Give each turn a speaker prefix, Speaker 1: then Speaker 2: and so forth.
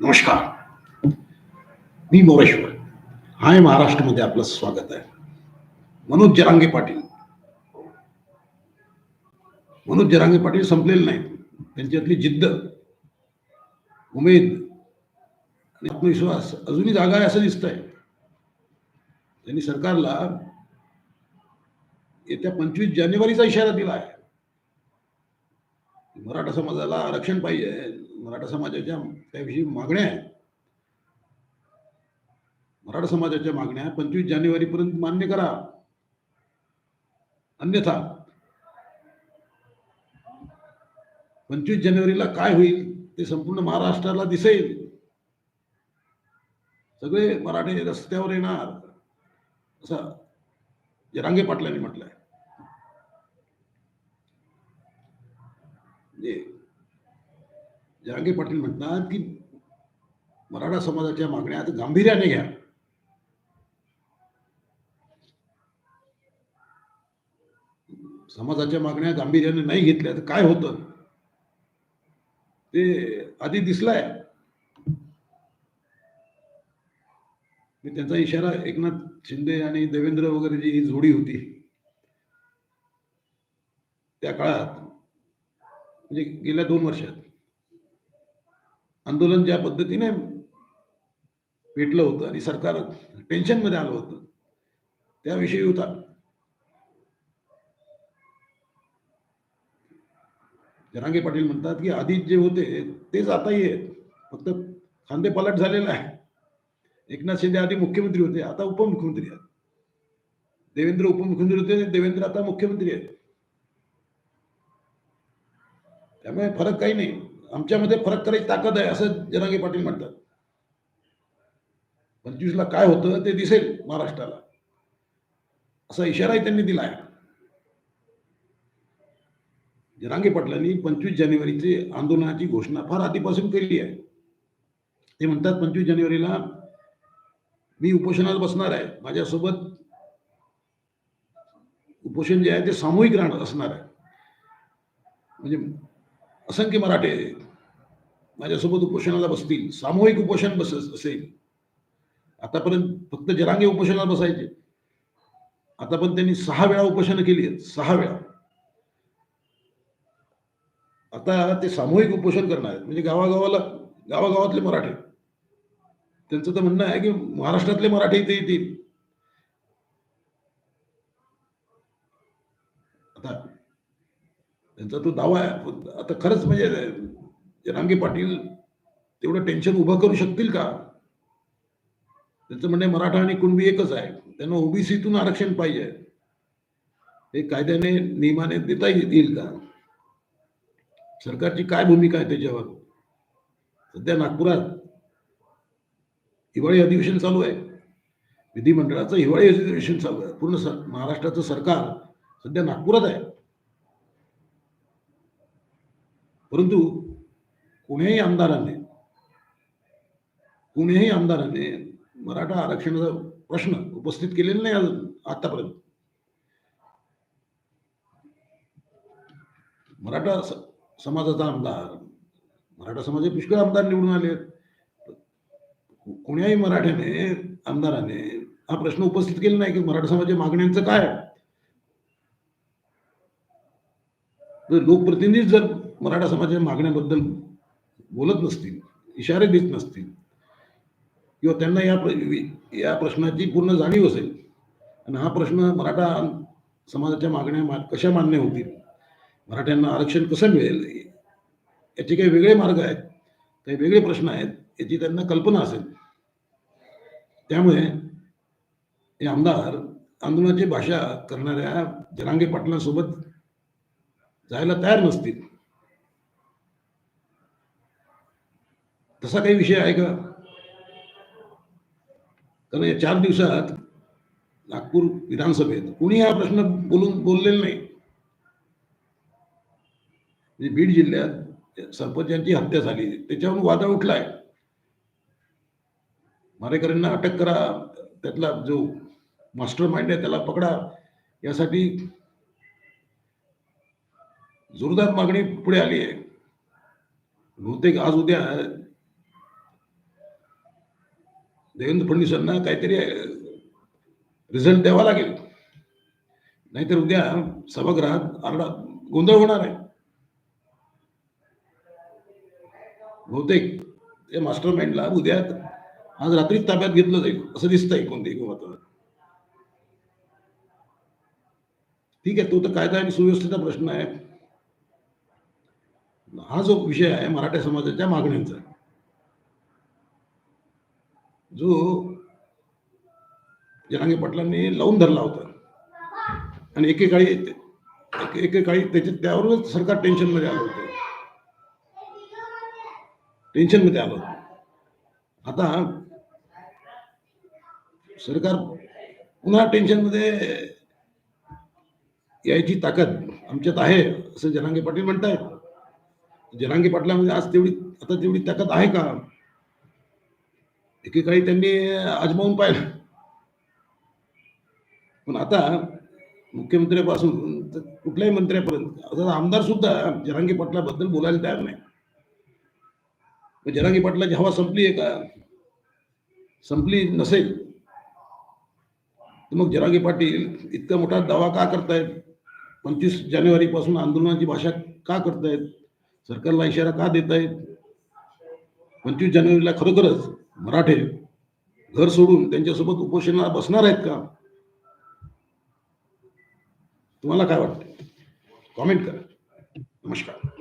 Speaker 1: नमस्कार. मी मोरेश्वर. हाय महाराष्ट्रमध्ये आपलं स्वागत आहे. मनोज जरांगे पाटील. मनोज जरांगे पाटील संपलेले नाहीत. त्यांच्यातली जिद्द उमेद आणि आत्मविश्वास अजूनही जागा आहे असं दिसतंय. त्यांनी सरकारला येत्या पंचवीस जानेवारीचा इशारा दिला आहे. मराठा समाजाला आरक्षण पाहिजे. मराठा समाजाच्या त्याविषयी मागण्या आहेत. मराठा समाजाच्या मागण्या पंचवीस जानेवारी पर्यंत मान्य करा. अन्यथा पंचवीस जानेवारीला काय होईल ते संपूर्ण महाराष्ट्राला दिसेल. सगळे मराठे रस्त्यावर येणार. असं जरांगे पाटलांनी म्हटलंय. जरांगे पाटील म्हणतात की मराठा समाजाच्या मागण्या आता गांभीर्याने घ्या. समाजाच्या मागण्या गांभीर्याने नाही घेतल्या तर काय होतं? ते आधी दिसलाय. मी त्यांचा इशारा एकनाथ शिंदे आणि देवेंद्र वगैरे जी ही जोडी होती. त्या काळात म्हणजे गेल्या दोन वर्षात. आंदोलन ज्या पद्धतीने पेटलं होतं आणि सरकार टेन्शनमध्ये आलं होतं त्याविषयी होता. जरांगे पाटील म्हणतात की आधी जे होते तेच आताही आहेत. फक्त खांदे पलट झालेला आहे एकनाथ शिंदे आधी मुख्यमंत्री होते आता उपमुख्यमंत्री आहेत. देवेंद्र उपमुख्यमंत्री होते देवेंद्र आता मुख्यमंत्री आहेत. त्यामुळे फरक काही नाही. आमच्यामध्ये फरक करायची ताकद आहे असं जनांगे पाटील म्हणतात. पंचवीसला काय होतं ते दिसेल महाराष्ट्राला. असा इशाराही त्यांनी दिला आहे. जनांगे पाटलांनी पंचवीस जानेवारीची आंदोलनाची घोषणा फार आधीपासून केली आहे. ते म्हणतात पंचवीस जानेवारीला मी उपोषणाला बसणार आहे. माझ्यासोबत उपोषण जे आहे ते सामूहिक राहणार असणार आहे. म्हणजे असंख्य मराठे माझ्यासोबत उपोषणाला बसतील सामूहिक उपोषण बस असेल आतापर्यंत फक्त जरांगे उपोषणाला बसायचे. आता पण त्यांनी सहा वेळा उपोषणं केली आहेत सहा वेळा. आता ते सामूहिक उपोषण करणार आहेत. म्हणजे गावागावाला गावागावातले मराठे. त्यांचं तर म्हणणं आहे की महाराष्ट्रातले मराठे इथे येतील. आता त्यांचा तो दावा आहे. आता खरंच म्हणजे जरांगे पाटील तेवढं टेन्शन उभं करू शकतील का? त्यांचं म्हणणे मराठा आणि कुणबी एकच आहे. त्यांना ओबीसीतून आरक्षण पाहिजे. हे कायद्याने नियमाने देता येईल का? सरकारची काय भूमिका आहे त्याच्यावर? सध्या नागपुरात हिवाळी अधिवेशन चालू आहे. विधिमंडळाचं हिवाळी अधिवेशन चालू आहे. पूर्ण सर महाराष्ट्राचं सरकार सध्या नागपुरात आहे. परंतु कुणीही आमदाराने कुणीही आमदाराने मराठा आरक्षणाचा प्रश्न उपस्थित केलेला नाही अजून आतापर्यंत. मराठा समाजाचा आमदार मराठा समाजाचे पुष्कळ आमदार निवडून आले कोण्याही मराठ्याने आमदाराने हा प्रश्न उपस्थित केला नाही की मराठा समाजाच्या मागण्यांचं काय जर लोकप्रतिनिधी जर मराठा समाजाच्या मागण्याबद्दल बोलत नसतील इशारे देत नसतील किंवा त्यांना या प्र- या प्रश्नाची पूर्ण जाणीव असेल आणि हा प्रश्न मराठा समाजाच्या मागण्या मा- कशा मान्य होतील मराठ्यांना आरक्षण कसं मिळेल याचे काही वेगळे मार्ग आहेत काही वेगळे प्रश्न आहेत याची त्यांना कल्पना असेल. त्यामुळे हे आमदार आंदोलनाची भाषा करणाऱ्या जरांगे पाटलांसोबत जायला तयार नसतील. तसा काही विषय आहे का? कारण या चार दिवसात नागपूर विधानसभेत कुणी हा प्रश्न बोलून बोललेला नाही. म्हणजे बीड जिल्ह्यात सरपंचांची हत्या झाली. त्याच्यावरून वादा उठलाय. मारेकऱ्यांना अटक करा. त्यातला जो मास्टर माइंड आहे त्याला पकडा. यासाठी जोरदार मागणी पुढे आली आहे. बहुतेक आज उद्या देवेंद्र फडणवीसांना काहीतरी रिझल्ट द्यावा लागेल. नाहीतर उद्या सभागृहात आरडा गोंधळ होणार आहे. बहुतेक त्या मास्टर माइंडला उद्या आज रात्रीच ताब्यात घेतलं जाईल असं दिसतंय कोणत्याही वातावरण. ठीक आहे तो तर कायदा आणि सुव्यवस्थेचा प्रश्न आहे. हा जो विषय आहे मराठा समाजाच्या मागण्यांचा जो जरांगे पाटलांनी लावून धरला होता. आणि एकेकाळी एकेकाळी त्याच्या त्यावरच सरकार टेन्शनमध्ये आलं होतं. टेन्शनमध्ये आलं होतं. आता सरकार पुन्हा टेन्शनमध्ये यायची ताकद आमच्यात आहे असं जरांगे पाटील म्हणतायत. जरांगे पाटलामध्ये आज तेवढी आता तेवढी ताकद आहे का? एकेकाळी त्यांनी आजमावून पाहिलं. पण आता मुख्यमंत्र्यापासून कुठल्याही मंत्र्यापर्यंत आता आमदार सुद्धा जरांगी पाटलाबद्दल बोलायला तयार नाही. जरांगी पाटलाची हवा संपली आहे का? संपली नसेल. तर मग जरांगी पाटील इतका मोठा दावा का करतायत? पंचवीस जानेवारी पासून आंदोलनाची भाषा का करतायत? सरकारला इशारा का देत आहेत पंचवीस जानेवारीला खरोखरच मराठे घर सोडून त्यांच्यासोबत उपोषणाला बसणार आहेत का? तुम्हाला काय वाटतं कॉमेंट करा. नमस्कार.